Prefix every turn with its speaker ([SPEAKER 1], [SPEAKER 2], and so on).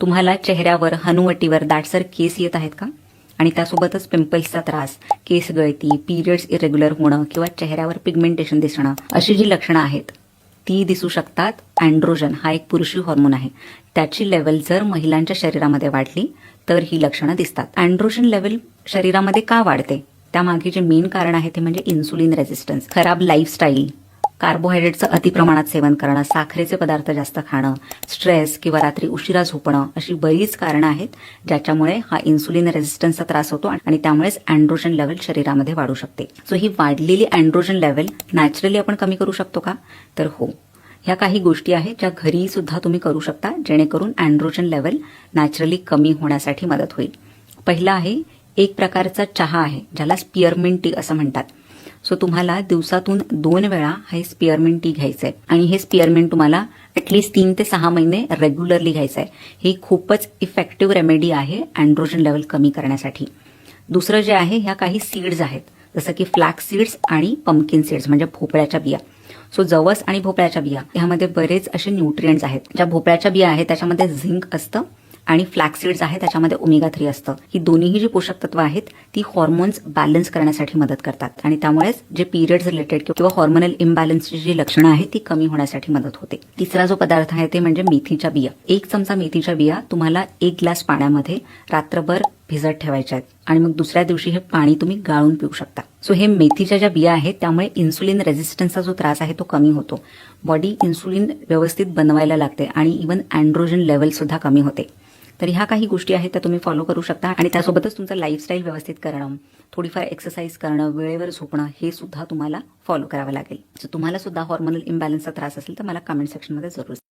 [SPEAKER 1] तुम्हाला चेहऱ्यावर हनुवटीवर दाटसर केस येत आहेत का? आणि त्यासोबतच पिंपल्सचा त्रास केस गळती पिरियड्स इरेग्युलर होणं किंवा चेहऱ्यावर पिगमेंटेशन दिसणं अशी जी लक्षणं आहेत. ती दिसू शकतात. अँड्रोजन हा एक पुरुषी हॉर्मोन आहे. त्याची लेवल जर महिलांच्या शरीरामध्ये वाढली तर ही लक्षणं दिसतात. अँड्रोजन लेवल शरीरामध्ये का वाढते? त्यामागे जे मेन कारण आहे ते म्हणजे इन्सुलिन रेझिस्टन्स खराब लाईफस्टाईल कार्बोहायड्रेटचं अतिप्रमाणात सेवन करणं साखरेचे पदार्थ जास्त खाणं स्ट्रेस किंवा रात्री उशिरा झोपणं अशी बरीच कारणं आहेत ज्याच्यामुळे हा इन्सुलिन रेझिस्टन्सचा त्रास होतो आणि त्यामुळेच अँड्रोजन लेवल शरीरामध्ये वाढू शकते. सो ही वाढलेली अँड्रोजन लेवल नॅचरली आपण कमी करू शकतो का? तर हो. ह्या काही गोष्टी आहेत ज्या घरी सुद्धा तुम्ही करू शकता जेणेकरून अँड्रोजन लेवल नॅचरली कमी होण्यासाठी मदत होईल. पहिला आहे एक प्रकारचा चहा आहे ज्याला स्पिअरमिंट टी असं म्हणतात. सो तुम्हाला दिवसातून दोन वेळा हे स्पिअरमेंट टी घ्यायचंय. आणि हे स्पिअरमेंट तुम्हाला ॲटलिस्ट तीन ते सहा महिने रेग्युलरली घ्यायचं आहे ही खूपच इफेक्टिव्ह रेमेडी आहे अँड्रोजन लेवल कमी करण्यासाठी. दुसरं जे आहे ह्या काही सीड्स आहेत. जसं की फ्लॅक्स सीड्स आणि पंपकिन सीड्स म्हणजे भोपळ्याच्या बिया. सो जवस आणि भोपळ्याच्या बिया ह्यामध्ये बरेच असे न्यूट्रियंट्स आहेत. ज्या भोपळ्याच्या बिया आहेत त्याच्यामध्ये झिंक असतं आणि फ्लॅक्सीड्स आहे त्याच्यामध्ये ओमेगा थ्री असतं. ही दोन्हीही जी पोषक तत्व आहेत ती हॉर्मोन्स बॅलन्स करण्यासाठी मदत करतात. आणि त्यामुळेच जे पिरियड्स रिलेटेड किंवा हॉर्मोनल इम्बॅलन्सची जी लक्षणं आहेत ती कमी होण्यासाठी मदत होते. तिसरा जो पदार्थ आहे ते म्हणजे मेथीच्या बिया. एक चमचा मेथीच्या बिया तुम्हाला एक ग्लास पाण्यामध्ये रात्रभर भिजत ठेवायच्या आहेत. आणि मग दुसऱ्या दिवशी हे पाणी तुम्ही गाळून पिऊ शकता. सो हे मेथीच्या ज्या बिया आहेत त्यामुळे इन्सुलिन रेझिस्टन्सचा जो त्रास आहे तो कमी होतो. बॉडी इन्सुलिन व्यवस्थित बनवायला लागते आणि इवन अँड्रोजन लेवल सुद्धा कमी होते. तर ह्या काही गोष्टी आहेत त्या तुम्ही फॉलो करू शकता आणि त्यासोबतच तुमचं लाईफस्टाईल व्यवस्थित करणं थोडीफार एक्सरसाइज करणं वेळेवर झोपणं हे सुद्धा तुम्हाला फॉलो करावं लागेल. जर तुम्हाला सुद्धा हॉर्मोनल इम्बॅलन्सचा त्रास असेल तर मला कमेंट सेक्शनमध्ये जरूर